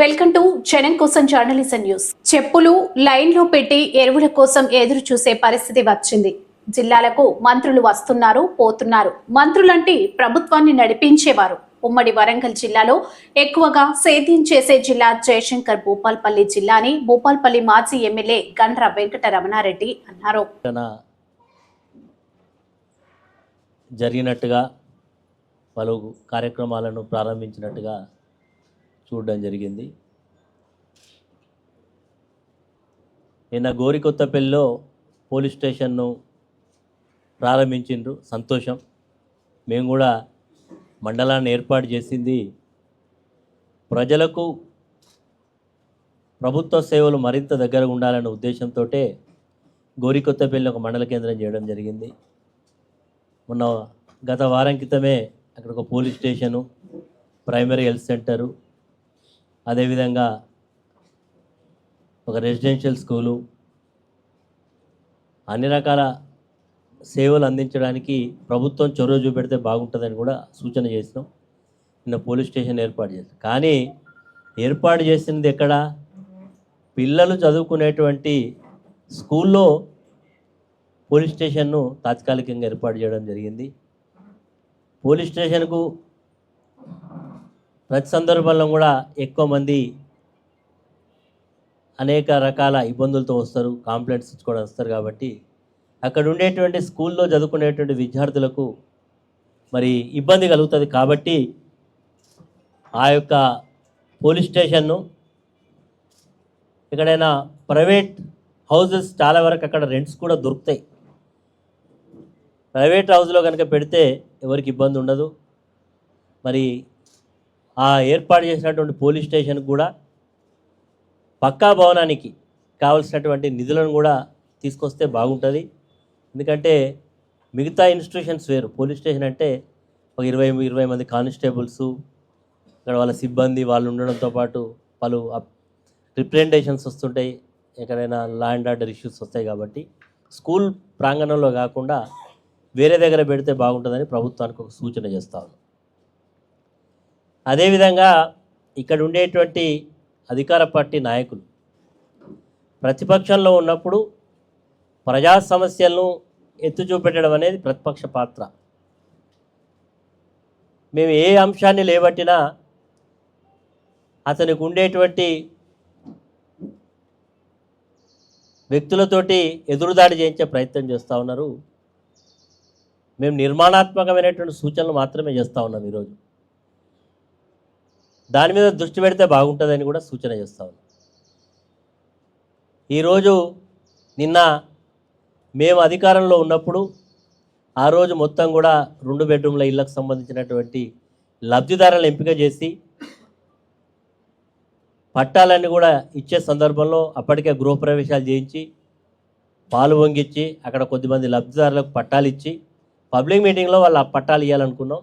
Welcome to జనం కోసం journalism news చెప్పులు లైన్లో పెట్టి ఎరువుల కోసం ఎదురు చూసే పరిస్థితి వచ్చింది. జిల్లాలకు మంత్రులు వస్తున్నారు పోతున్నారు. మంత్రులంటే ప్రభుత్వాన్ని నడిపించేవారు. ఉమ్మడి వరంగల్ జిల్లాలో ఎక్కువగా సేద్యం చేసే జిల్లా జయశంకర్ భూపాల్పల్లి జిల్లా అని భూపాల్పల్లి మాజీ ఎమ్మెల్యే గండ్ర వెంకట రమణారెడ్డి అన్నారు జరిగినట్టుగా పలు కార్యక్రమాలను ప్రారంభించినట్టుగా చూడడం జరిగింది. నిన్న గోరికొత్తపల్లిలో పోలీస్ స్టేషన్ను ప్రారంభించిండ్రు. సంతోషం. మేము కూడా మండలాన్ని ఏర్పాటు చేసింది. ప్రజలకు ప్రభుత్వ సేవలు మరింత దగ్గర ఉండాలనే ఉద్దేశంతో గోరికొత్తపల్లి ఒక మండల కేంద్రం చేయడం జరిగింది. మొన్న గత వారం క్రితమే అక్కడ ఒక police station primary health centre అదేవిధంగా ఒక రెసిడెన్షియల్ స్కూలు అన్ని రకాల సేవలు అందించడానికి ప్రభుత్వం చొరవ చూపెడితే బాగుంటుందని కూడా సూచన చేసినాం. నిన్న పోలీస్ స్టేషన్ ఏర్పాటు చేసాం కానీ ఏర్పాటు చేసినది ఎక్కడ? పిల్లలు చదువుకునేటువంటి స్కూల్లో పోలీస్ స్టేషన్ను తాత్కాలికంగా ఏర్పాటు చేయడం జరిగింది. పోలీస్ స్టేషన్కు ప్రతి సందర్భంలో కూడా ఎక్కువ మంది అనేక రకాల ఇబ్బందులతో వస్తారు కాంప్లైంట్స్ ఇచ్చుకోవడం వస్తారు కాబట్టి అక్కడ ఉండేటువంటి స్కూల్లో చదువుకునేటువంటి విద్యార్థులకు మరి ఇబ్బంది కలుగుతుంది కాబట్టి ఆ యొక్క పోలీస్ స్టేషన్ను ఎక్కడైనా ప్రైవేట్ హౌసెస్ చాలా వరకు అక్కడ రెంట్స్ కూడా దొరుకుతాయి. ప్రైవేట్ హౌస్లో కనుక పెడితే ఎవరికి ఇబ్బంది ఉండదు. మరి ఆ ఏర్పాటు చేసినటువంటి పోలీస్ స్టేషన్ కూడా పక్కా భవనానికి కావలసినటువంటి నిధులను కూడా తీసుకొస్తే బాగుంటుంది. ఎందుకంటే మిగతా ఇన్స్టిట్యూషన్స్ వేరు. పోలీస్ స్టేషన్ అంటే ఒక ఇరవై ఇరవై మంది కానిస్టేబుల్స్ ఇక్కడ వాళ్ళ సిబ్బంది వాళ్ళు ఉండడంతో పాటు పలు రిప్రజెంటేషన్స్ వస్తుంటాయి. ఎక్కడైనా లా అండ్ ఆర్డర్ ఇష్యూస్ వస్తాయి కాబట్టి స్కూల్ ప్రాంగణంలో కాకుండా వేరే దగ్గర పెడితే బాగుంటుందని ప్రభుత్వానికి ఒక సూచన చేస్తా అదేవిధంగా ఇక్కడ ఉండేటువంటి అధికార పార్టీ నాయకులు ప్రతిపక్షంలో ఉన్నప్పుడు ప్రజా సమస్యలను ఎత్తు చూపెట్టడం అనేది ప్రతిపక్ష పాత్ర. మేము ఏ అంశాన్ని లేబట్టినా అతనికి ఉండేటువంటి వ్యక్తులతోటి ఎదురుదాడి చేయించే ప్రయత్నం చేస్తూ ఉన్నారు. మేము నిర్మాణాత్మకమైనటువంటి సూచనలు మాత్రమే చేస్తూ ఉన్నాం ఈరోజు. దాని మీద దృష్టి పెడితే బాగుంటుందని కూడా సూచన చేస్తా ఉన్నాం. ఈరోజు నిన్న మేము అధికారంలో ఉన్నప్పుడు ఆ రోజు మొత్తం కూడా రెండు బెడ్రూమ్ల ఇళ్ళకు సంబంధించినటువంటి లబ్ధిదారులను ఎంపిక చేసి పట్టాలన్నీ కూడా ఇచ్చే సందర్భంలో అప్పటికే గృహప్రవేశాలు చేయించి పాలు వంగిచ్చి అక్కడ కొద్దిమంది లబ్ధిదారులకు పట్టాలు ఇచ్చి పబ్లిక్ మీటింగ్లో వాళ్ళు ఆ పట్టాలు ఇవ్వాలనుకున్నాం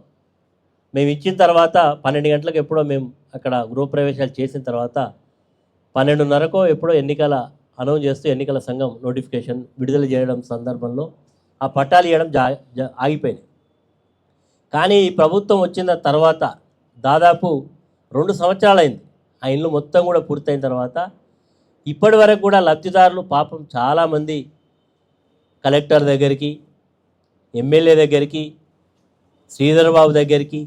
మేము ఇచ్చిన తర్వాత పన్నెండు గంటలకు ఎప్పుడో మేము అక్కడ గృహప్రవేశాలు చేసిన తర్వాత పన్నెండున్నరకో ఎప్పుడో ఎన్నికల అనౌన్స్ చేస్తూ ఎన్నికల సంఘం నోటిఫికేషన్ విడుదల చేయడం సందర్భంలో ఆ పట్టాలు ఇవ్వడం జా జా- ఆగిపోయినాయి. కానీ ఈ ప్రభుత్వం వచ్చిన తర్వాత దాదాపు రెండు సంవత్సరాలైంది. ఆ ఇండ్లు మొత్తం కూడా పూర్తయిన తర్వాత ఇప్పటి వరకు కూడా లబ్ధిదారులు పాపం చాలామంది కలెక్టర్ దగ్గరికి ఎమ్మెల్యే దగ్గరికి శ్రీధర్ బాబు దగ్గరికి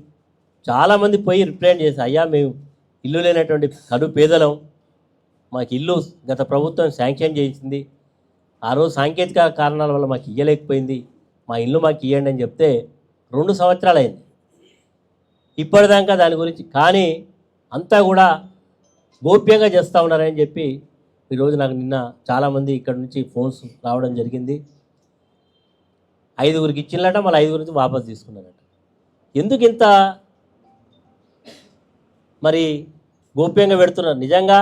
చాలామంది పోయి రిప్లైన్ చేసి అయ్యా మేము ఇల్లు లేనటువంటి కడు పేదలం. మాకు ఇల్లు గత ప్రభుత్వం శాంక్షన్ చేసింది. ఆ రోజు సాంకేతిక కారణాల వల్ల మాకు ఇయ్యలేకపోయింది. మా ఇల్లు మాకు ఇవ్వండి అని చెప్తే రెండు సంవత్సరాలు అయింది. ఇప్పటిదాకా దాని గురించి కానీ అంతా కూడా గోప్యంగా చేస్తూ ఉన్నారని చెప్పి ఈరోజు నాకు నిన్న చాలామంది ఇక్కడ నుంచి ఫోన్స్ రావడం జరిగింది. ఐదుగురికి ఇచ్చినట మళ్ళీ ఐదుగురికి వాపస్ తీసుకున్నారట. ఎందుకు ఇంత మరి గోప్యంగా పెడుతున్నారు. నిజంగా